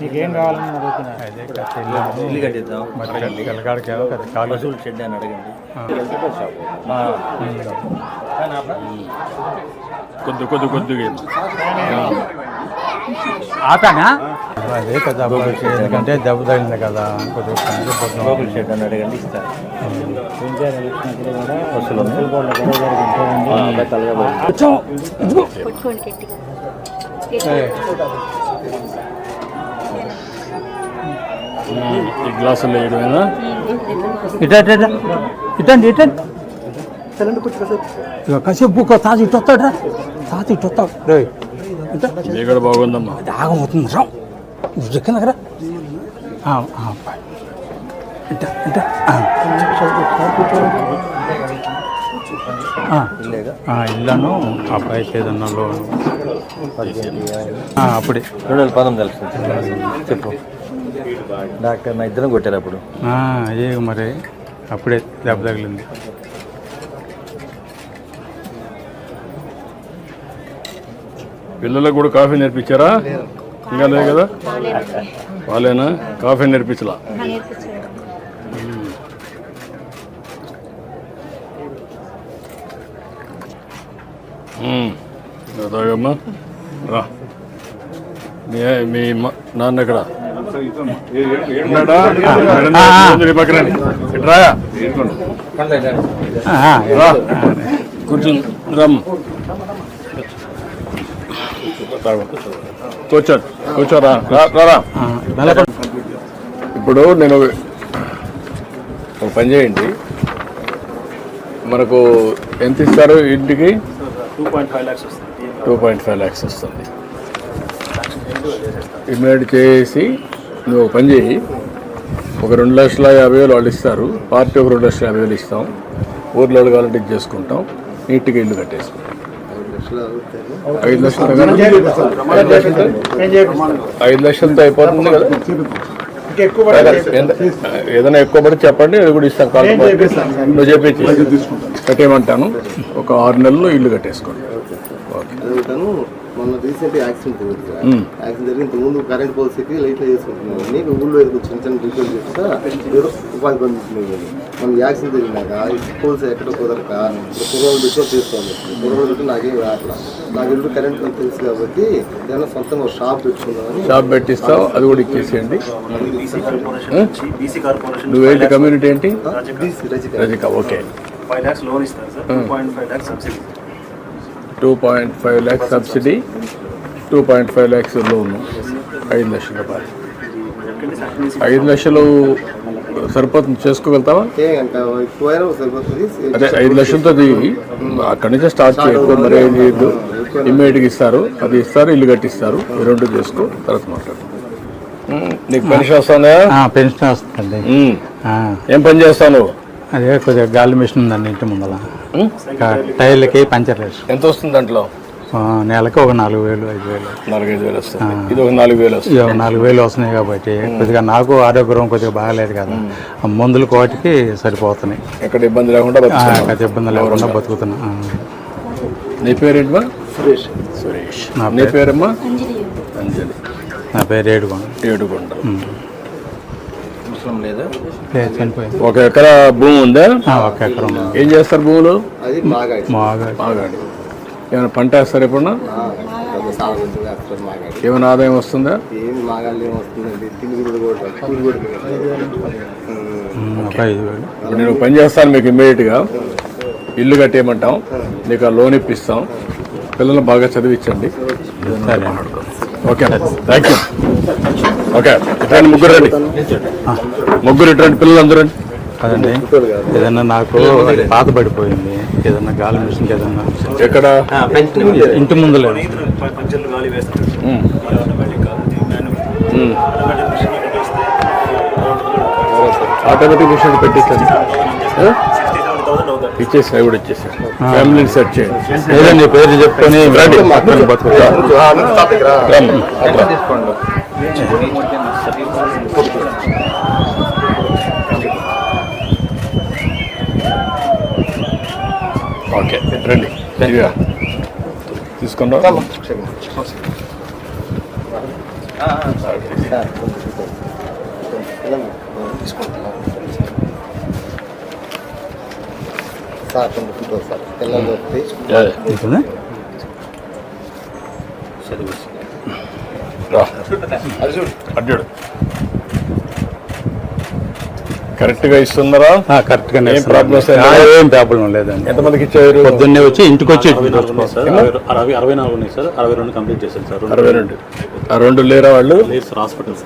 నీకేం కావాలని అడుగుతున్నా అదే ఇల్లు కట్టిద్దాం. మరి కాలు షెడ్ అని అడగండి. కొద్ది కొద్ది కొద్దిగా ఆపానా? అదే కదా ఎందుకంటే దెబ్బ తగిలింది కదా కొద్దిగా షెడ్ అని అడగండి ఇస్తారు ఈ గ్లాసులు వేయడమేనా ఇట ఇట ఇట. ఇటండి కాసేపు బుక్ తాత ఇటు వస్తాడు రా. తాత ఇటు వస్తాడు. రే ఇట. ఇక్కడ బాగుందమ్మా. దాగమవుతుంది రా. చిక్కన దగ్గర ఇట ఇల్లను అబ్బాయికి ఏదన్నా లోన్ ఆ, అప్పుడే. రెండు వేల పంతొమ్మిది ఎలక్షన్ చెప్పు. డాక్టర్ నా ఇద్దరం కొట్టారు అప్పుడు. ఆ, అదే మరి? అప్పుడే దెబ్బ తగిలింది. పిల్లలకు కూడా కాఫీ నేర్పించారా? ఇంకా లేదు కదా? వాళ్ళేనా? కాఫీ నేర్పించలా? తాగమ్మా రా. మీ నాన్న ఎక్కడ? కూర్చుని రమ్. కూర్చో కూర్చోరా రా. ఇప్పుడు నేను ఒక పని చేయండి. మనకు ఎంత ఇస్తారు ఇంటికి? టూ పాయింట్ ఫైవ్ ల్యాక్స్ వస్తుంది. టూ పాయింట్ ఫైవ్ ల్యాక్స్ వస్తుంది. ఇమీడియట్ చేసి నువ్వు ఒక పని చేయి. ఒక రెండు లక్షల యాభై వేలు వాళ్ళు ఇస్తారు. పార్టీ ఒక రెండు లక్షల యాభై వేలు ఇస్తాం. ఊర్లో వాళ్ళు కావాలంటే చేసుకుంటాం. నీట్గా ఇల్లు కట్టేసుకుంటాం ఐదు లక్షలతో ఐదు లక్షలతో అయిపోతుంది కదా. ఏదైనా ఎక్కువ పడి చెప్పండి అది కూడా ఇస్తాను కాల్ నువ్వు చెప్పి కట్టేయమంటాను. ఒక ఆరు నెలల్లో ఇల్లు కట్టేసుకోండి. ఓకే. మొన్న రీసెంట్ యాక్సిడెంట్ జరిగింది సార్. యాక్సిడెంట్ జరిగిన కరెంట్ పోల్స్కి లైట్లో చేసుకుంటున్నాను నీకు ఊళ్ళో ఏదో చిన్న చిన్న రిపేర్ చేస్తా ఏదో ఉపాధి పొందుతున్నాను మన యాక్సిడెంట్ జరిగినాక పోల్స్ ఎక్కడ కుదరక కుర్రోలు పెట్టి చేసుకోవాలి. కుర్రోలు పెట్టి నాకేం రావట్లా నాకు ఇల్లు కరెంట్ అని తెలుసు కాబట్టి ఏదైనా సొంతంగా ఒక షాప్ పెట్టుకుందామని షాప్ పెట్టిస్తావు అది కూడా ఇచ్చేసేయండి. నువ్వేంటి కమ్యూనిటీ ఏంటి? రజిక. రజిక. ఓకే. ఫైవ్ ల్యాక్స్ లోన్ ఇస్తారు sir two point five lakhs subsidy. Two point five lakhs subsidy two point five lakhs loan ఐదు లక్షల రూపాయలు. ఐదు లక్షలు సరిపోతుంది చేసుకోగలుగుతావా? అదే ఐదు లక్షలతో దిగి అక్కడి నుంచే స్టార్ట్ చేయకు మరి ఏం చేయొద్దు. ఇమ్మీడియట్గా ఇస్తారు అది ఇస్తారు ఇల్లు కట్టిస్తారు ఈ రెండు చేసుకో తర్వాత మాట్లాడు. నీకు పెన్షన్ వస్తుందా? ఆ, పెన్షన్ వస్తుంది ఏం పని చేస్తావు నువ్వు? అదే కొద్దిగా గాలి మిషన్ ఉందండి ఇంటి ఇంకా టైర్లకి పంచర్ వేసు ఎంత వస్తుంది దాంట్లో? ఆ, నెలకి ఒక నాలుగు వేలు ఐదు వేలు. నాలుగైదు వేలు వస్తుంది. ఇది ఒక నాలుగు వేలు వస్తుంది. నాలుగు వేలు వస్తున్నాయి కాబట్టి కొద్దిగా నాకు ఆరోగ్యం కొద్దిగా బాగాలేదు కదా. ఆ మందులు కోటికి సరిపోతున్నాయి. ఎక్కడ ఇబ్బంది లేకుండా. పెద్ద ఇబ్బంది లేకుండా బతుకుతున్నా. నీ పేరేంటమ్మా సురేష్. సురేష్. నా పేరు? పేరమ్మా? అంజలి. అంజలి. నా పేరు ఏడుకోండి ఏడుకొండ అవసరం లేదా లేదు చనిపోయింది ఒక ఎకరా భూమి ఉందా? ఆ, ఒక ఎకరం ఏం చేస్తారు భూములు? ఏమైనా పంట వేస్తారు ఎప్పుడన్నా? ఏమైనా ఆదాయం వస్తుందా? ఇప్పుడు నేను పని చేస్తాను మీకు ఇమ్మీడియట్గా. ఇల్లు కట్టేయమంటాం. నీకు ఆ లోన్ ఇప్పిస్తాం. పిల్లల్ని బాగా చదివించండి. సరే. ఓకే. Thank you okay. ఇట్రండి ముగ్గురు రండి. ముగ్గురు ఇట్రండి పిల్లలు అందరూ రండి. అదండి ఏదన్నా నాకు పాత పడిపోయింది ఏదన్నా గాలి మిషన్కి ఏదన్నా ఎక్కడ? ఇంటి ముందులే. ఆటోమేటిక్ మిషన్ పెట్టేస్తే ఇచ్చేసి అవి కూడా ఇచ్చేసారు ఫ్యామిలీని సెట్ చేయండి ఏదండి పేరు చెప్పుకొని. ఓకే రండి ఇదిగా. తీసుకున్నాం సార్. వెళ్ళండి. సార్ ఉంటుందా? రా. అడ్డాడు కరెక్ట్గా ఇస్తున్నారా ఆ, కరెక్ట్గానే ఏం. ప్రాబ్లమ్స్ ఏం ఆ, లేవా? ఏం ప్రాబ్లం లేదండి ఎంతమందికి ఇచ్చారు పొద్దున్నే వచ్చి ఇంటికి వచ్చి అరవై నాలుగు ఉన్నాయి సార్ అరవై అరవై నాలుగు ఉన్నాయి సార్ అరవై రెండు కంప్లీట్ చేశాను సార్ అరవై రెండు ఆ రెండు లేరా వాళ్ళు లేదు సార్ హాస్పిటల్